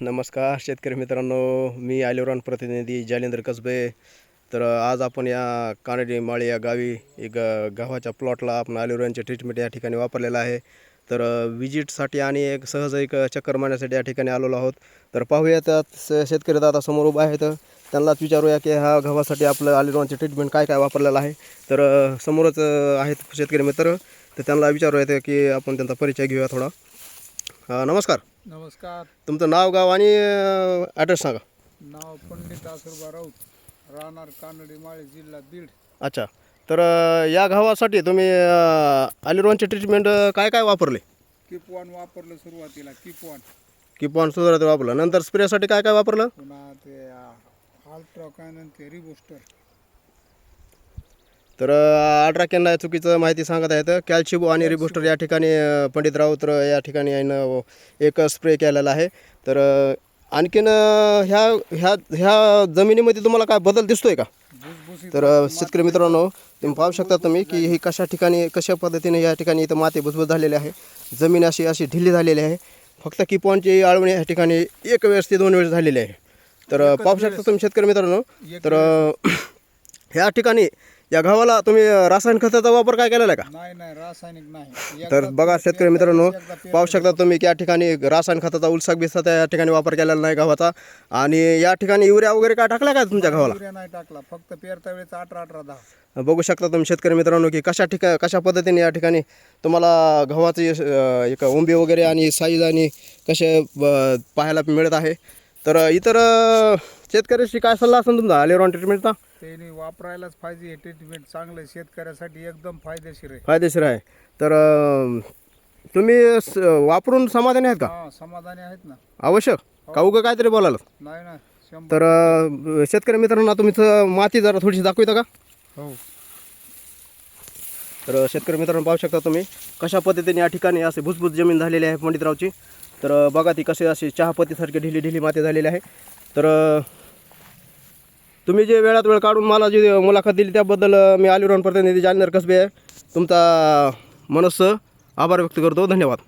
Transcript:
नमस्कार शेतकरी मित्रांनो मी आलिवरान प्रतिनिधी जालेंद्र कसबे. तर आज आपण या कानडी माळी या गावी एक गव्हाच्या प्लॉटला आपण आलिवरानचे ट्रीटमेंट या ठिकाणी वापरलेलं आहे. तर विजिटसाठी आणि एक सहज एक चक्कर मारण्यासाठी या ठिकाणी आलेलो आहोत. तर पाहूया त्यात स- शेतकरी दादा समोर उभा आहेत. त्यांनाच विचारूया की हा गव्हासाठी आपलं आलिवरानचे ट्रीटमेंट काय काय वापरलेलं आहे. तर समोरच आहेत शेतकरी मित्र. तर त्यांना विचारूया की आपण त्यांचा परिचय घेऊया थोडा. नमस्कार. नमस्कार. तुमचं नाव गाव आणि ॲड्रेस सांगा. नाव पंडित आसुरबा राऊत राहणार कानडी माळे जिल्हा बीड. अच्छा. तर या गावासाठी तुम्ही अलिरोनचे ट्रीटमेंट काय काय वापरले? किपवान वापरलं सुरुवातीला किपवान किपॉन सुधारत वापरलं. नंतर स्प्रेसाठी काय काय वापरलं? पुन्हा ते अल्ट्राकॅन ते रिबुस्टर तर अल्ट्रा केनला चुकीचं माहिती सांगत आहेत. कॅल्शिबो आणि रिबुस्टर या ठिकाणी पंडित राऊत या ठिकाणी यानं एक स्प्रे केलेला आहे. तर आणखीन ह्या ह्या ह्या जमिनीमध्ये तुम्हाला काय बदल दिसतोय का? तर शेतकरी मित्रांनो तुम्ही पाहू शकता तुम्ही की ही कशा ठिकाणी कशा पद्धतीने या ठिकाणी इथं माती भुसभुस झालेली आहे. जमीन अशी अशी ढिली झालेली आहे. फक्त किपॉनची आळवणी या ठिकाणी एक वेळेस ते दोन वेळेस झालेली आहे. तर पाहू शकता तुम्ही शेतकरी मित्रांनो. तर ह्या ठिकाणी या गव्हाला तुम्ही रासायनिक खताचा वापर काय केलेला आहे का? नाही नाही रासायनिक नाही. तर बघा शेतकरी मित्रांनो पाहू शकता तुम्ही की या ठिकाणी रासायनिक खताचा उलसाक बिसाचा या ठिकाणी वापर केलेला नाही गव्हाचा आणि या ठिकाणी युरिया वगैरे काय टाकला का तुमच्या गव्हाला नाही टाकला फक्त पेरता वेळेस अठरा अठरा दहा. बघू शकता तुम्ही शेतकरी मित्रांनो की कशा ठिका कशा पद्धतीने या ठिकाणी तुम्हाला गव्हाची एक उंबी वगैरे आणि साईज आणि कसे पाहायला मिळत आहे. तर इतर शेतकऱ्याशी काय सल्ला असेल तुमचा अलेरॉन ट्रीटमेंटचा त्यांनी वापरायलाच पाहिजे हे ट्रीटमेंट चांगलं आहे. शेतकऱ्यासाठी एकदम फायदेशीर आहे. फायदेशीर आहे. तर अ, तुम्ही स- वापरून समाधानी आहेत का? हा समाधानी आहेत ना. आवश्यक? का उगं काहीतरी बोलायला नाही ना शंभर तर अ, शेतकरी मित्रांनो तुमचं माती जरा थोडीशी दाखविता का? हो. तर शेतकरी मित्रांनो पाहू शकता तुम्ही कशा पद्धतीने या ठिकाणी असे भुसभुस जमीन झालेली आहे पंडितरावची. तर बघा ती कशी अशी चहापत्तीसारखी ढिली ढिली माती झालेली आहे. तर तुम्ही जे वेळात वेळ काढून मला जी मुलाखत दिली त्याबद्दल मी अलिरोन प्रतिनिधी जालनेर कसबे आहे. तुमचा मनस्स आभार व्यक्त करतो. धन्यवाद.